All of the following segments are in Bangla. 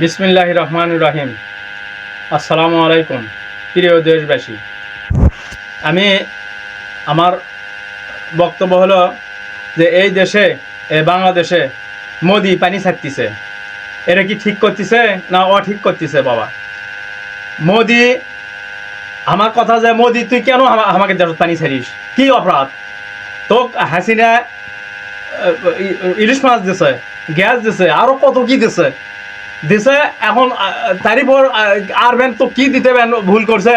বিসমিল্লাহ রহমান রাহিম। আসসালামু আলাইকুম, প্রিয় দেশবাসী। আমি, আমার বক্তব্য হলো যে এই দেশে বাংলাদেশে মোদি পানি ছাড়তিছে। এটা কি ঠিক করতেছে না অঠিক করতেছে বাবা? মোদি, আমার কথা যে মোদি, তুই কেন আমাকে দেশত পানি ছাড়িস? কি অপরাধ? তোক হাসিনা ইলিশ মাছ দিছে, গ্যাস দিছে, আরও কত কি দিছে। দিছে এখন তারি পর আর বেন তো কি দিতে বেন ভুল করছে।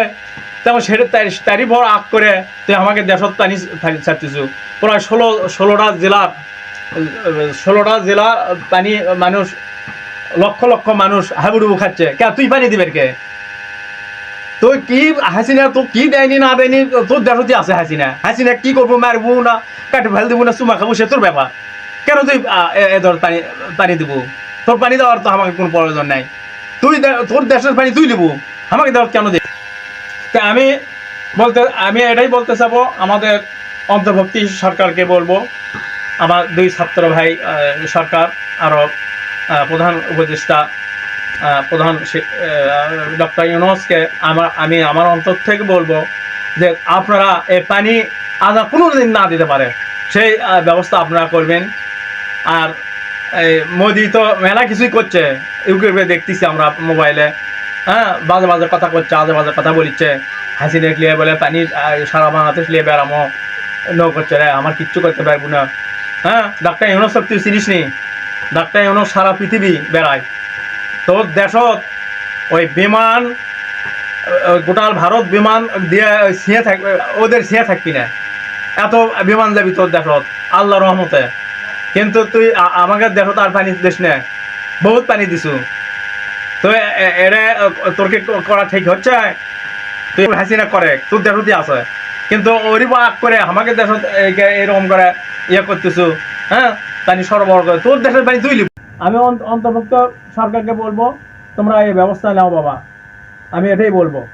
তেমন সেটা তারি পর আগ করে তুই আমাকে দেশত টানি ছাড়তেছু। প্রায় ষোলো, ষোলোটা জেলার ষোলোটা জেলা পানি মানুষ, লক্ষ লক্ষ মানুষ হাবুডুবু খাচ্ছে। কে, তুই পানি দিবেন কে? তুই কি হাসিনা তো কি দেয়নি না দেয়নি তোর দেশতে আছে হাসিনা? হাসিনা কি করব মারবো না, কাটি ফেল দিব না, চুমা খাব সে তোর ব্যাপার কেন তুই ধর পানি পানি দিব? তোর পানি দেওয়ার তো আমাকে কোনো প্রয়োজন নাই। তুই তোর দেশের পানি তুই দিব। আমাকে দেওয়ার কেন দে? তা আমি বলতে, আমি এটাই বলতে চাবো, আমাদের অন্তর্ভুক্তি সরকারকে বলব। আমার দুই ছাত্র ভাই সরকার আরও প্রধান উপদেষ্টা প্রধান ডক্টর ইউনুসকে আমার, আমি আমার অন্তর থেকে বলব যে আপনারা এই পানি আদা কোনো দিন না দিতে পারে সেই ব্যবস্থা আপনারা করবেন। আর এই মোদি তো মেলা কিছুই করছে। ইউটিউবে দেখতেছি আমরা মোবাইলে। হ্যাঁ বাজে বাজে কথা করছে আজে বাজে কথা বলিচ্ছে। হাসি দেখলে বলে, পানি সারা বাংলাদেশ লিয়ে বেড়ামো। নো করছে রে, আমার কিচ্ছু করতে পারব না। হ্যাঁ ডাক্তার ইউনুস তুই চিনিস নি ডাক্তার ইউনুস সারা পৃথিবী বেড়ায়। তোর দেশত ওই বিমান গোটাল ভারত বিমান দিয়ে ছিঁয়ে থাকবে ওদের ছিঁয়ে থাকবি না। এত বিমান যাবি তোর দেশত, আল্লাহ রহমতে। কিন্তু তুই আমাকে দেশত আর পানি দিস না, বহুত পানি দিছু। তো এরে, তোর কি করা ঠিক হচ্ছে? তুই হাসিনা করে, তোর দেশতে আছে। কিন্তু ওরই আগ করে আমাকে দেশত এরকম করে ইয়ে করতেছু হ্যাঁ? পানি সরবরাহ করে, তোর দেশের পানি তুই। আমি অন্ত- অন্তর্ভুক্ত সরকারকে বলব তোমরা এই ব্যবস্থা নাও বাবা। আমি এটাই বলব।